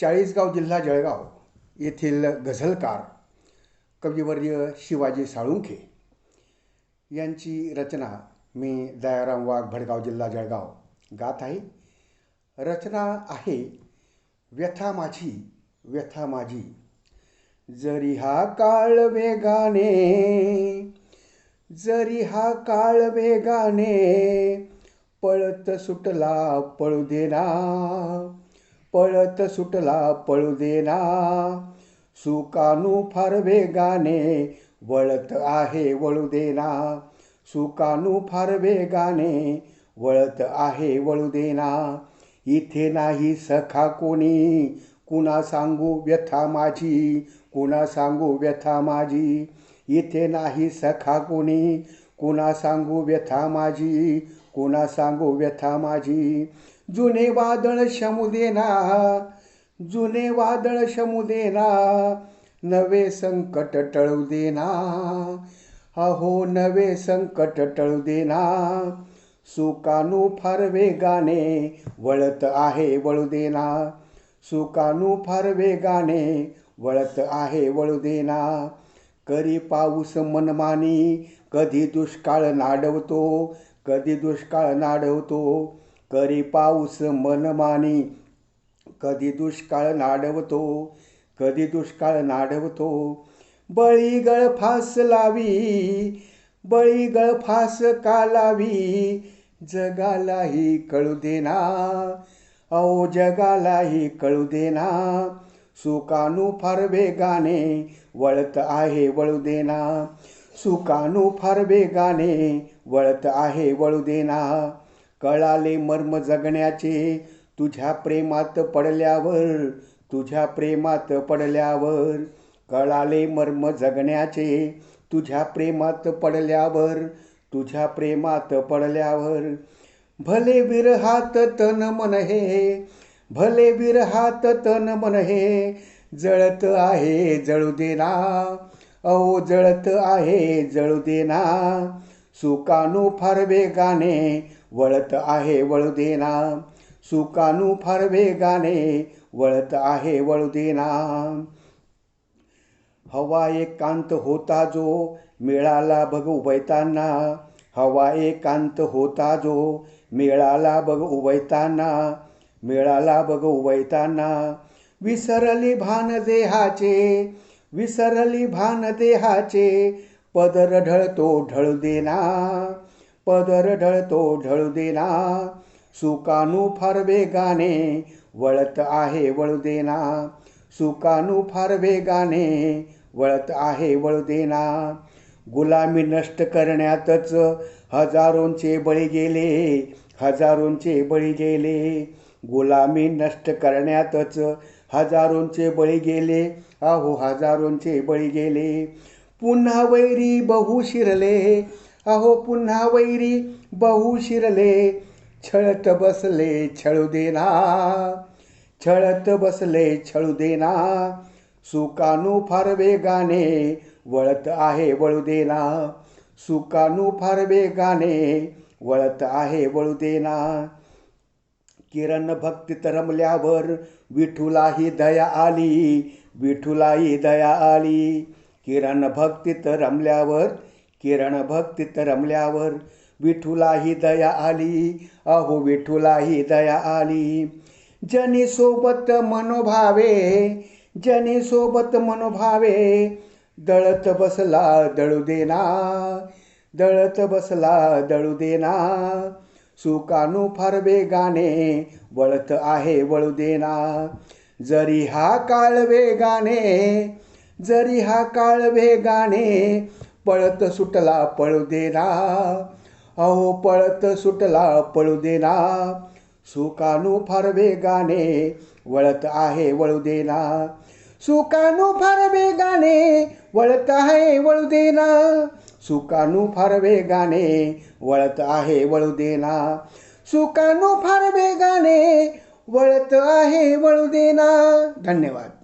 चाळीसगाव जिल्हा जळगाव येथील गझलकार कविवर्य शिवाजी साळुंखे यांची रचना मी दयाराम वाघ भडगाव जिल्हा जळगाव गात आहे. रचना आहे व्यथा माझी व्यथा माझी. जरी हा काळ वेगाने जरी हा काळ वेगाने पळत सुटला पळू देना पळत सुटला पळू देना. सुकानू फार वेगाने वळत आहे वळू देना. सुकानू फार वेगाने वळत आहे वळू देना. इथे नाही सखा कोणी. कुणा सांगू व्यथा माझी? कुणा सांगू व्यथा माझी? इथे नाही सखा कोणी. कुणा सांगू व्यथा माझी? कुणा सांगू व्यथा माझी? जुने वादळ शमू देना जुने वादळ शमू देना नवे संकट टळू देना. अहो नवे संकट टळू देना. सुकानू फार वेगाने वळत आहे वळू देना. सुकानू फार वेगाने वळत आहे वळू देना. करी पाऊस मनमानी कधी दुष्काळ नाडवतो कधी दुष्काळ नाडवतो करी पाऊस मनमानी कधी दुष्काळ नाडवतो कधी दुष्काळ नाडवतो. बळी गळफास लावी बळी गळफास का लावी जगालाही कळू देना अहो जगालाही कळू देना. सुकानू फार वेगाने वळत आहे वळू देना सुकानू फार वेगाने वळत आहे वळू देना कळाले मर्म जगण्याचे तुझ्या प्रेमात पडल्यावर तुझ्या प्रेमात पडल्यावर. कळाले मर्म जगण्याचे तुझ्या प्रेमात पडल्यावर तुझ्या प्रेमात पडल्यावर. भले विरहात तन मन हे भले विरहात तन मन हे जळत आहे जळू देना अहो जळत आहे जळू देना सुकानू फार वेगाने वळत आहे वळू देना सुकानू फार वेगाने वळत आहे वळू देना हवा एकांत होता जो मिळाला बघ उभयताना. हवा एकांत होता जो मिळाला बघ उभयताना. मिळाला बघू वैताना. विसरली भान देहाचे विसरली भान देहाचे. पदर ढळतो ढळू देना पदर ढळतो ढळू देना. सुकानू फार वेगाने वळत आहे वळू देना. सुकानू फार वेगाने वळत आहे वळू देना. गुलामी नष्ट करण्यातच हजारोंचे बळी गेले हजारोंचे बळी गेले. गुलामी नष्ट करण्यातच हजारोंचे बळी गेले. अहो हजारोंचे बळी गेले. पुन्हा वैरी बहु शिरले. अहो पुन्हा वैरी बहु शिरले. छळत बसले छळू देना. छळत बसले छळू देना. सुकानू फार वेगाने वळत आहे वळू देना. सुकानू फार वेगाने वळत आहे वळू देना. किरण भक्तीत रमल्यावर विठुलाही दया आली विठुलाही दया आली. किरण भक्तीत रमल्यावर किरण भक्तीत रमल्यावर विठुलाही दया आली. अहो विठुलाही दया आली. जनी सोबत मनोभावे जनी सोबत मनोभावे दळत बसला दळू देना दळत बसला दळू देना. सुकानू फार वेगाने वळत आहे वळू देना जरी हा काळ वेगाने जरी हा काळ वेगाने पळत सुटला पळू देना अहो पळत सुटला पळू देना सुकानू फार वेगाने वळत आहे वळू देना सुकानू फार वेगाने वळत आहे वळू देना सुकानू फार वेगाने वळत आहे वळू देना सुकानू फार वेगाने वळत आहे वळू देना धन्यवाद.